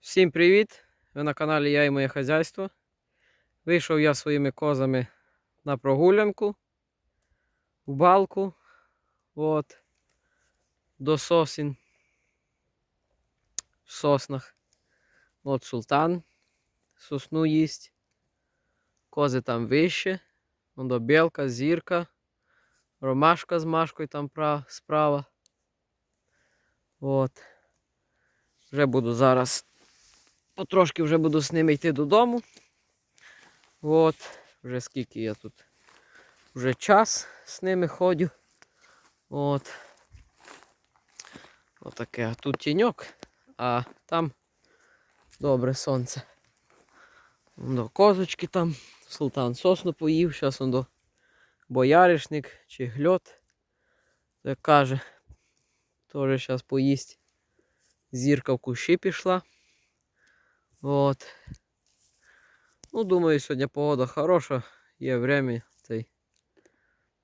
Всім привіт! Ви на каналі Я і моє хазяйство. Вийшов я своїми козами на прогулянку в балку. От, до сосін. В соснах. От султан сосну їсть. Кози там вище. До білка, зірка. Ромашка з машкою там справа. От. Вже буду зараз потрошки вже буду з ними йти додому. От, вже скільки я тут вже час з ними ходю. От. Отаке. Тут тіньок, а там добре сонце. До козочки там. Султан сосну поїв, зараз он до бояришник чи гльот. Як каже, теж зараз поїсть. Зірка в кущі пішла. От. Ну, думаю, сьогодні погода хороша, є время. Та й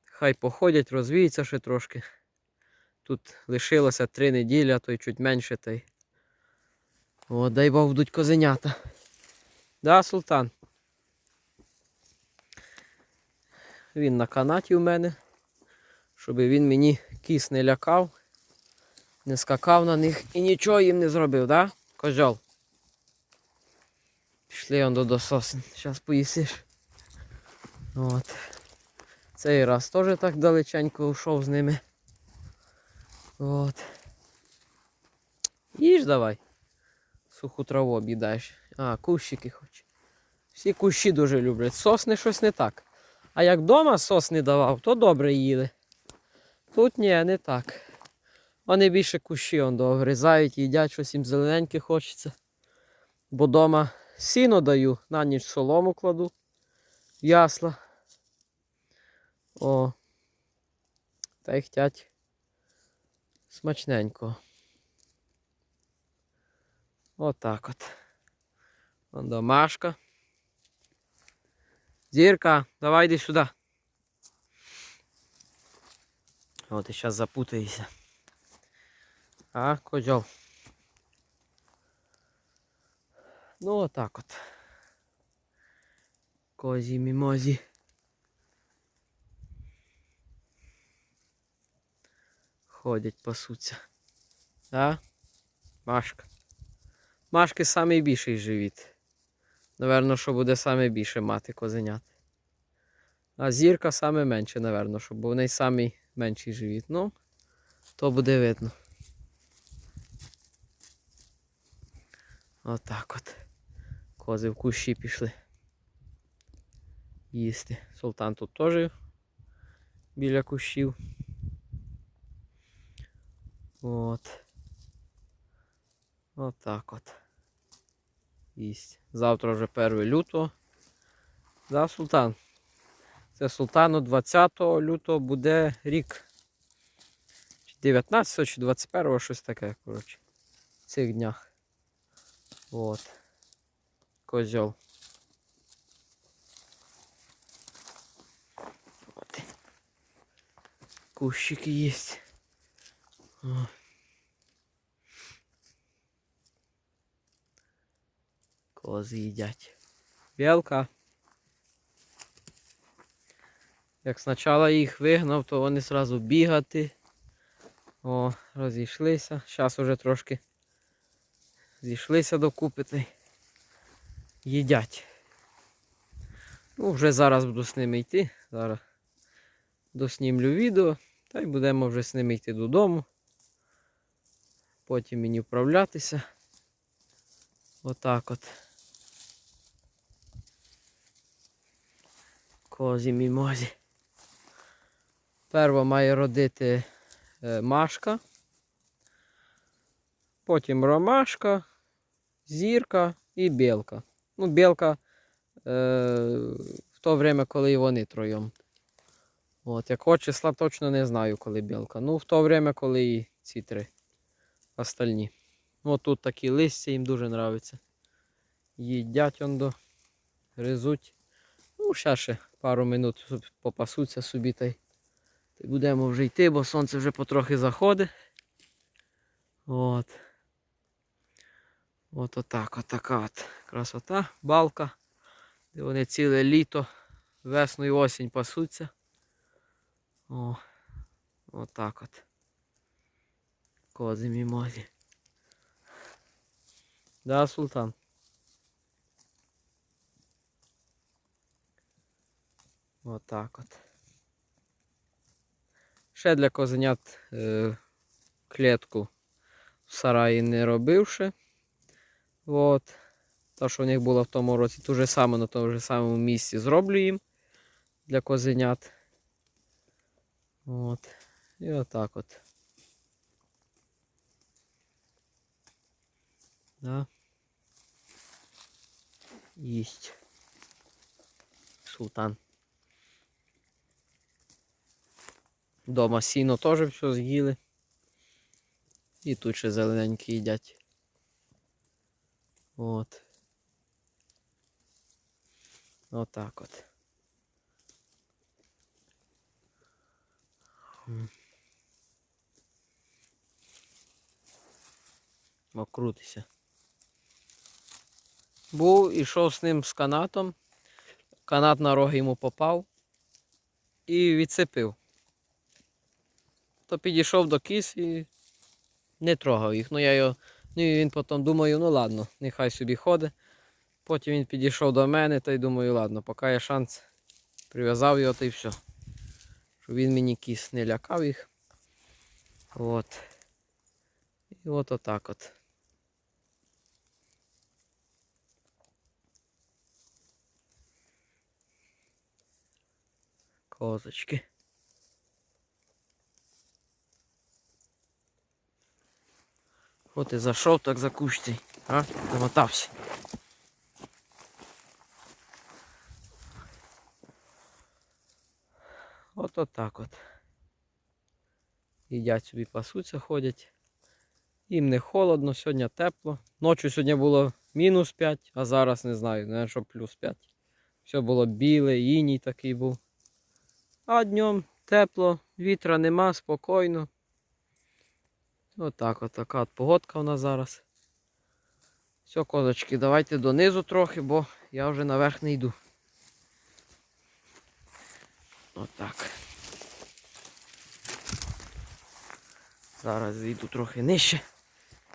хай походять, розвіються ще трошки. Тут лишилося три неділі, а то й чуть менше. Та й... От, дай Бог будуть козенята. Да, султан? Він на канаті у мене, щоб він мені кіс не лякав, не скакав на них і нічого їм не зробив, да? Козьол? Пішли он до дососин. Зараз поїсиш. От. Цей раз теж так далеченько ушов з ними. От. Їж давай. Суху траву об'їдаєш. А, кущики хоч. Всі кущі дуже люблять. Сосни щось не так. А як вдома сосни давав, то добре їли. Тут ні, не так. Вони більше кущі он догризають, їдять, щось їм зелененьке хочеться. Бо вдома Сіно даю, на ніч солому кладу. Ясла. О. Та й хотять смачненько. Отак от. Вон домашка. Зірка, давай йди сюди. От і зараз запутаєшся. А, козьол. Ну отак от. Козі мімозі. Ходять, пасуться. Да? Машка. Машки самий більший живіт. Наверно, що буде саме більше мати козенят. А зірка саме менше, наверно, що бо в неї самий живіт. Ну, то буде видно. Отак от. Кози в кущі пішли. Їсти. Султан тут теж біля кущів. От. Отак от. Їсть. Завтра вже 1 лютого. Да, Султан? Це Султану 20 лютого буде рік. Чи 19 чи 21 щось таке, коротше. В цих днях. От. Козьол. От. Кущики есть. О. Кози їдять. Білка. Як спочатку їх вигнав, то вони одразу бігати. О, розійшлися. Зараз уже трошки зійшлися докупи та й їдять. Ну, вже зараз буду з ними йти. Зараз доснімлю відео, та й будемо вже з ними йти додому. Потім мені вправлятися. Отак от. Козі мімозі. Перва має родити е, Машка. Потім ромашка, зірка і білка. Ну, білка е, в то время, коли вони троєм. От, якого числа точно не знаю, коли білка. Ну, в то время, коли і ці три остальні. Ну, тут такі листя їм дуже подобаються. Їдять он до, гризуть. Ну, ще ще пару минут попасуться собі та й будемо вже йти, бо сонце вже потрохи заходить. От. От отак, от така от красота, балка. Де вони ціле літо, весну і осінь пасуться. О, отак от. Кози мімозі. Да, султан. Отак от. Ще для козенят е, клітку в сараї не робивши. От. Та, що в них було в тому році, ту же саме на тому же самому місці зроблю їм для козенят. От. І отак от. Да. Їсть. Султан. Дома сіно теж все з'їли. І тут ще зелененькі їдять. От. Отак от. Окрутися. Був ішов з ним з канатом. Канат на роги йому попав і відсипив. То підійшов до кіз і не трогав їх. Ну я його. Ну і він потім думаю, ну ладно, нехай собі ходить. Потім він підійшов до мене та й думаю, ладно, поки є шанс, прив'язав його та й все. Щоб він мені кіс не лякав їх. От. І от отак от. Козочки. От і зайшов так за кущ а? Замотався. От отак от. Їдять собі пасуться, ходять. Їм не холодно, сьогодні тепло. Ночі сьогодні було мінус 5, а зараз не знаю, не що плюс 5. Все було біле, іній такий був. А днем тепло, вітра нема, спокійно. Отак от така от погодка у нас зараз. Все, козочки, давайте донизу трохи, бо я вже наверх не йду. Отак. Зараз зійду трохи нижче.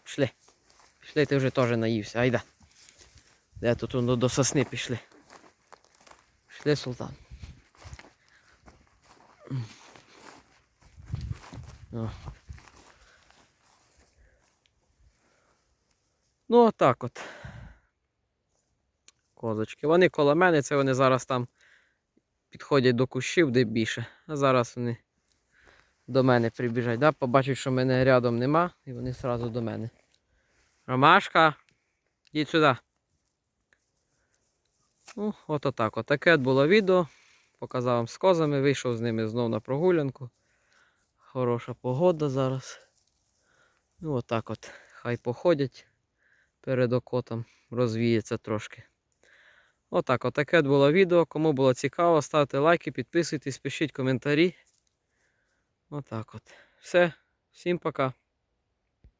Пішли. Пішли, ти вже теж наївся. Айда. Де тут воно до сосни пішли. Пішли, султан. О. Ну, отак от. Козочки. Вони коло мене, це вони зараз там підходять до кущів, де більше. А зараз вони до мене прибіжать. Да? Побачать, що мене рядом нема, і вони одразу до мене. Ромашка, йдіть сюди. Ну, от отак. От. Таке було відео. Показав вам з козами, вийшов з ними знов на прогулянку. Хороша погода зараз. Ну, отак от. Хай походять перед окотом, розвіється трошки. Отак, отаке от було відео. Кому було цікаво, ставте лайки, підписуйтесь, пишіть коментарі. Отак от. Все. Всім пока.